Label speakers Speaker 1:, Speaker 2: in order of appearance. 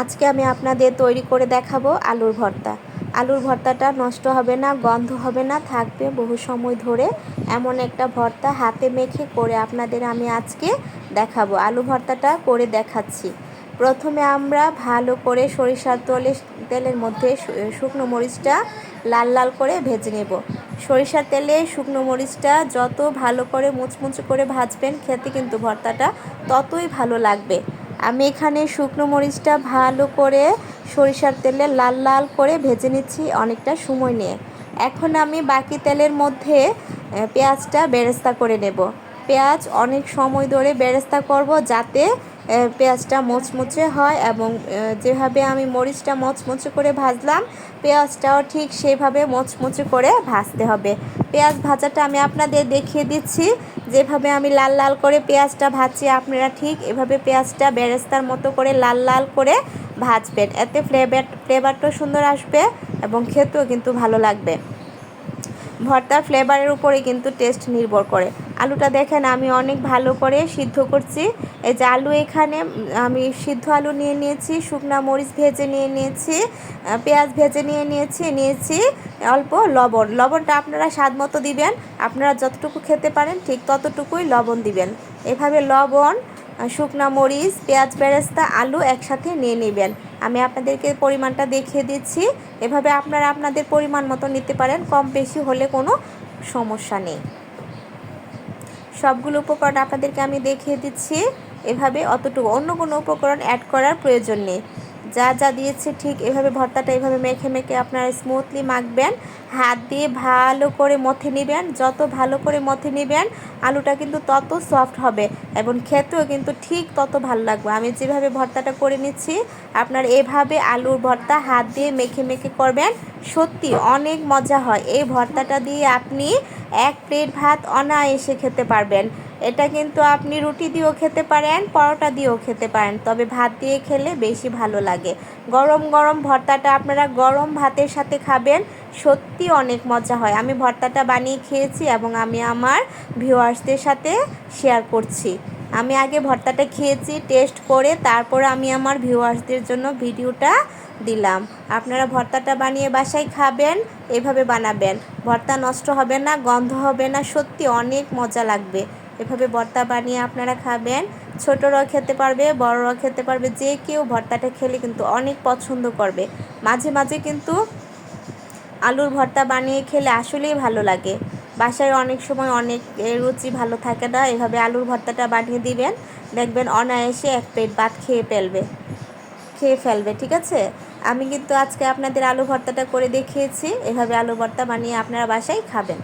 Speaker 1: আজকে আমি আপনাদের তৈরি করে দেখাবো আলুর ভর্তা। আলুর ভর্তাটা নষ্ট হবে না, গন্ধ হবে না, থাকবে বহু সময় ধরে এমন একটা ভর্তা হাতে মেখে করে আপনাদের আমি আজকে দেখাবো। আলু ভর্তাটা করে দেখাচ্ছি। প্রথমে আমরা ভালো করে সরিষার তেলে, তেলের মধ্যে শুকনো মরিচটা লাল লাল করে ভেজে নেব। সরিষার তেলে শুকনো মরিচটা যত ভালো করে মুচমুচে করে ভাজবেন, খেতে কিন্তু ভর্তাটা ততই ভালো লাগবে। আমি এখানে শুকনো মরিচটা ভালো করে সরিষার তেলে লাল লাল করে ভেজে নিচ্ছি অনেকটা সময় নিয়ে। এখন আমি বাকি তেলের মধ্যে পেঁয়াজটা বেরেস্তা করে নেব। পেঁয়াজ অনেক সময় ধরে বেরেস্তা করব যাতে পেঁয়াজটা মচমচে হয় এবং যেভাবে আমি মরিচটা মচমচে করে ভাজলাম, পেঁয়াজটাও ঠিক সেভাবে মচমচে করে ভাজতে হবে। পেঁয়াজ ভাজাটা আমি আপনাদের দেখিয়ে দিচ্ছি। যেভাবে আমি লাল লাল করে পেঁয়াজটা ভাজছি, আপনারা ঠিক এভাবে পেঁয়াজটা বেরেস্তার মতো করে লাল লাল করে ভাজবেন। এতে ফ্লেভার ফ্লেভারটাও সুন্দর আসবে এবং খেতেও কিন্তু ভালো লাগবে। ভর্তার ফ্লেভারের উপরে কিন্তু টেস্ট নির্ভর করে। আলুটা দেখেন, আমি অনেক ভালো করে সিদ্ধ করছি। এই যে আলু এখানে আমি সিদ্ধ আলু নিয়ে নিয়েছি, শুকনা মরিচ ভেজে নিয়ে নিয়েছি পেঁয়াজ ভেজে নিয়ে নিয়েছি নিয়েছি অল্প লবণ। লবণটা আপনারা স্বাদ মতো দিবেন, আপনারা যতটুকু খেতে পারেন ঠিক ততটুকুই লবণ দিবেন। এভাবে লবণ শুকনা মরিচ, পেঁয়াজ বেরেস্তা, আলু একসাথে নিয়ে নেবেন। আমি আপনাদেরকে পরিমাণটা দেখিয়ে দিচ্ছি। এভাবে আপনারা আপনাদের পরিমাণ মতো নিতে পারেন, কম বেশি হলে কোনো সমস্যা নেই। সবগুলো উপকরণ আপনাদেরকে আমি দেখিয়ে দিচ্ছি। এভাবে অতটুকু, অন্য কোনো উপকরণ অ্যাড করার প্রয়োজন নেই। যা যা দিয়েছে ঠিক এভাবে ভর্তাটা এভাবে মেখে মেখে আপনারা স্মুথলি মাখবেন। হাত দিয়ে ভালো করে মথে নেবেন। যত ভালো করে মথে নেবেন, আলুটা কিন্তু তত সফট হবে এবং খেতেও কিন্তু ঠিক তত ভালো লাগবে। আমি যেভাবে ভর্তাটা করে নিচ্ছি, আপনার এভাবে আলুর ভর্তা হাত দিয়ে মেখে মেখে করবেন। সত্যি অনেক মজা হয়। এই ভর্তাটা দিয়ে আপনি এক প্লেট ভাত অনায়াসে খেতে পারবেন। এটা কিন্তু আপনি রুটি দিয়েও খেতে পারেন, পরোটা দিয়েও খেতে পারেন, তবে ভাত দিয়ে খেলে বেশি ভালো লাগে। গরম গরম ভর্তাটা আপনারা গরম ভাতের সাথে খাবেন, সত্যি অনেক মজা হয়। আমি ভর্তাটা বানিয়ে খেয়েছি এবং আমি আমার ভিউয়ার্সদের সাথে শেয়ার করছি। আমি আগে ভর্তাটা খেয়েছি, টেস্ট করে তারপর আমি আমার ভিউয়ার্সদের জন্য ভিডিওটা দিলাম। আপনারা ভর্তাটা বানিয়ে বাসায় খাবেন, এভাবে বানাবেন। ভর্তা নষ্ট হবে না, গন্ধ হবে না, সত্যি অনেক মজা লাগবে। এভাবে ভর্তা বানিয়ে আপনারা খাবেন। ছোটরাও খেতে পারবে বড়রাও খেতে পারবে, যে কেউ ভর্তাটা খেলে কিন্তু অনেক পছন্দ করবে। মাঝে মাঝে কিন্তু আলুর ভর্তা বানিয়ে খেলে আসলেই ভালো লাগে। বাসায় অনেক সময় অনেক রুচি ভালো থাকে না, এভাবে আলুর ভর্তাটা বানিয়ে দিবেন। দেখবেন অনায়াসে এক প্লেট ভাত খেয়ে ফেলবে। খেয়ে ফেলবে, ঠিক আছে? আমি কিন্তু আজকে আপনাদের আলু ভর্তাটা করে দেখিয়েছি। এভাবে আলু ভর্তা বানিয়ে আপনারা বাসায় খাবেন।